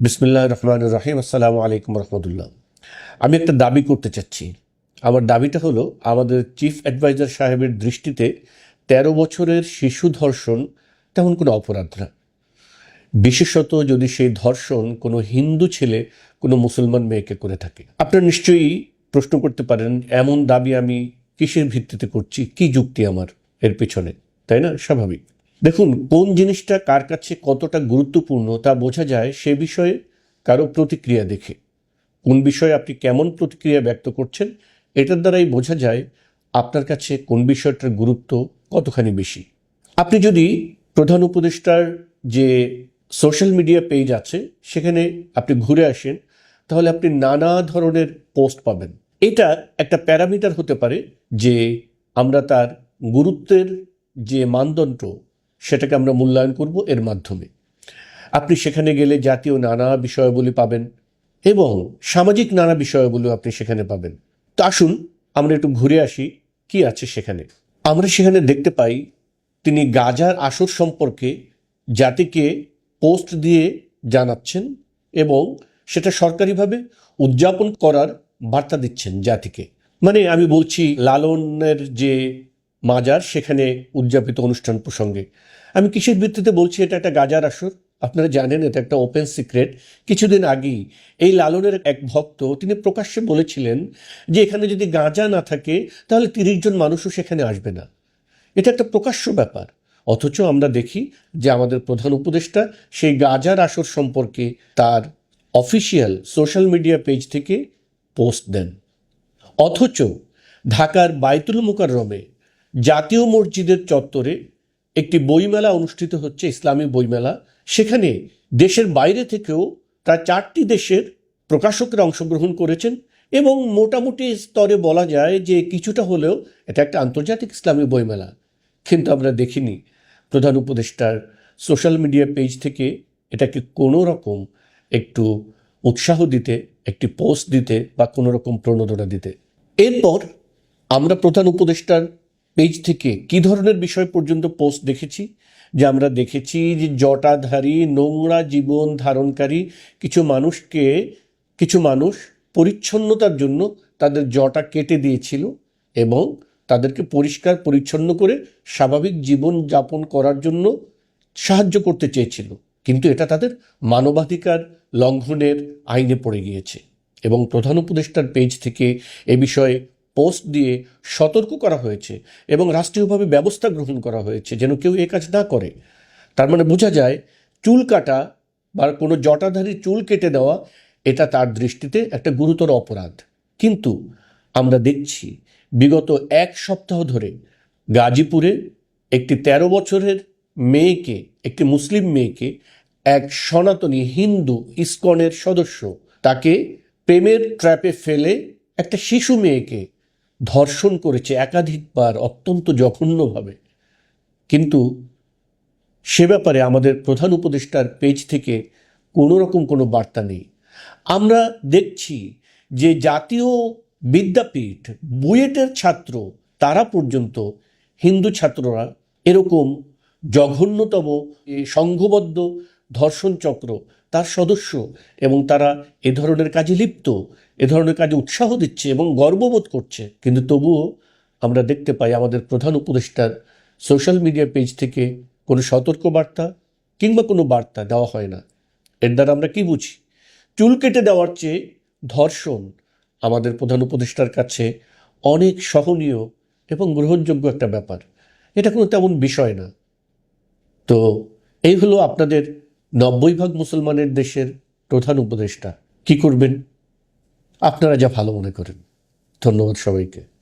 বিসমিল্লাহ রহমান রাহিম। আসসালামু আলাইকুম রহমতুল্লাহ। আমি একটা দাবি করতে চাচ্ছি। আমার দাবিটা হলো, আমাদের চিফ অ্যাডভাইজার সাহেবের দৃষ্টিতে তেরো বছরের শিশু ধর্ষণ তেমন কোনো অপরাধ না। বিশেষত যদি সেই ধর্ষণ কোনো হিন্দু ছেলে, কোনো মুসলমান মেয়েকে করে থাকে। আপনারা নিশ্চয়ই প্রশ্ন করতে পারেন, এমন দাবি আমি কিসের ভিত্তিতে করছি, কি যুক্তি আমার এর পেছনে? তাই না? স্বাভাবিক। দেখুন, কোন জিনিসটা কার কাছে কতটা গুরুত্বপূর্ণ তা বোঝা যায় সে বিষয়ে কারও প্রতিক্রিয়া দেখে। কোন বিষয়ে আপনি কেমন প্রতিক্রিয়া ব্যক্ত করছেন এটার দ্বারাই বোঝা যায় আপনার কাছে কোন বিষয়টার গুরুত্ব কতখানি বেশি। আপনি যদি প্রধান উপদেষ্টার যে সোশ্যাল মিডিয়া পেজ আছে সেখানে আপনি ঘুরে আসেন, তাহলে আপনি নানা ধরনের পোস্ট পাবেন। এটা একটা প্যারামিটার হতে পারে যে আমরা তার গুরুত্বের যে মানদণ্ড সেটাকে আমরা মূল্যায়ন করব এর মাধ্যমে। আপনি সেখানে গেলে জাতীয় নানা বিষয়াবলী পাবেন এবং সামাজিক নানা বিষয়াবলী আপনি সেখানে পাবেন। তো আসুন, আমরা একটু ঘুরে আসি কি আছে সেখানে। আমরা সেখানে দেখতে পাই তিনি গাজার আসর সম্পর্কে জাতিকে পোস্ট দিয়ে জানাচ্ছেন এবং সেটা সরকারিভাবে উদযাপন করার বার্তা দিচ্ছেন জাতিকে। মানে আমি বলছি, লালনের যে মাজার, সেখানে উদযাপিত অনুষ্ঠান প্রসঙ্গে। আমি কিসের ভিত্তিতে বলছি, এটা একটা গাজার আসর? আপনারা জানেন, এটা একটা ওপেন সিক্রেট কিছুদিন আগেই এই লালনের এক ভক্ত, তিনি প্রকাশ্যে বলেছিলেন যে, এখানে যদি গাঁজা না থাকে, তাহলে তিরিশ জন মানুষও সেখানে আসবে না। এটা একটা প্রকাশ্য ব্যাপার। অথচ আমরা দেখি যে, আমাদের প্রধান উপদেষ্টা সেই গাজার আসর সম্পর্কে তার অফিসিয়াল সোশ্যাল মিডিয়া পেজ থেকে পোস্ট দেন। অথচ ঢাকার বাইতুল মুকাররমে জাতীয় মসজিদের চত্বরে একটি বইমেলা অনুষ্ঠিত হচ্ছে, ইসলামী বইমেলা। সেখানে দেশের বাইরে থেকেও প্রায় চারটি দেশের প্রকাশকরা অংশগ্রহণ করেছেন এবং মোটামুটি স্তরে বলা যায় যে কিছুটা হলেও এটা একটা আন্তর্জাতিক ইসলামী বইমেলা। কিন্তু আমরা দেখিনি। প্রধান উপদেষ্টার সোশ্যাল মিডিয়া পেজ থেকে এটাকে কোনো রকম একটু উৎসাহ দিতে, একটি পোস্ট দিতে বা কোনো রকম প্রণোদনা দিতে। এরপর আমরা প্রধান উপদেষ্টার পেজ থেকে কি ধরনের বিষয় পর্যন্ত পোস্ট দেখেছি? যে আমরা দেখেছি যে জটাধারী, নোংরা জীবন ধারণকারী কিছু মানুষকে, কিছু মানুষ পরিচ্ছন্নতার জন্য তাদের জটা কেটে দিয়েছিল এবং তাদেরকে পরিষ্কার, পরিচ্ছন্ন করে স্বাভাবিক জীবন যাপন করার জন্য সাহায্য করতে চেয়েছিল। কিন্তু এটা তাদের মানবাধিকার লঙ্ঘনের আইনে পড়ে গিয়েছে। এবং প্রধান উপদেষ্টার পেজ থেকে এ বিষয়ে পোস্ট দিয়ে সতর্ক করা হয়েছে এবং রাষ্ট্রীয়ভাবে ব্যবস্থা গ্রহণ করা হয়েছে যেন কেউ এ কাজ না করে। তার মানে বোঝা যায় চুল কাটা বা কোনো জটাধারী চুল কেটে দেওয়া, এটা তার দৃষ্টিতে একটা গুরুতর অপরাধ। কিন্তু আমরা দেখছি বিগত এক সপ্তাহ ধরে গাজীপুরে একটি ১৩ বছরের মেয়েকে, একটি মুসলিম মেয়েকে এক সনাতনী হিন্দু ইস্কনের সদস্য তাকে প্রেমের ট্র্যাপে ফেলে একটা শিশু মেয়েকে ধর্ষণ করেছে একাধিকবার, অত্যন্ত জঘন্যভাবে। কিন্তু সে ব্যাপারে আমাদের প্রধান উপদেষ্টার পেজ থেকে কোনো রকম কোনো বার্তা নেই। আমরা দেখছি যে জাতীয় বিদ্যাপীঠ, বুয়েটের ছাত্র, তারা পর্যন্ত হিন্দু ছাত্ররা এরকম জঘন্যতম সংঘবদ্ধ ধর্ষণ চক্র, তার সদস্য এবং তারা এ ধরনের কাজে লিপ্ত, এ ধরনের কাজে উৎসাহ দিচ্ছে এবং গর্ববোধ করছে। কিন্তু তবুও আমরা দেখতে পাই আমাদের প্রধান উপদেষ্টার সোশ্যাল মিডিয়া পেজ থেকে কোনো সতর্কবার্তা কিংবা কোনো বার্তা দেওয়া হয় না। এর দ্বারা আমরা কি বুঝি? চুল কেটে দেওয়ার চেয়ে ধর্ষণ আমাদের প্রধান উপদেষ্টার কাছে অনেক সহনীয় এবং গ্রহণযোগ্য একটা ব্যাপার। এটা কোনো তেমন বিষয় না। তো এই হলো আপনাদের নব্বই ভাগ মুসলমানের দেশের প্রধান উপদেষ্টা কি করবেন? আপনারা যা ভালো মনে করেন। ধন্যবাদ সবাইকে।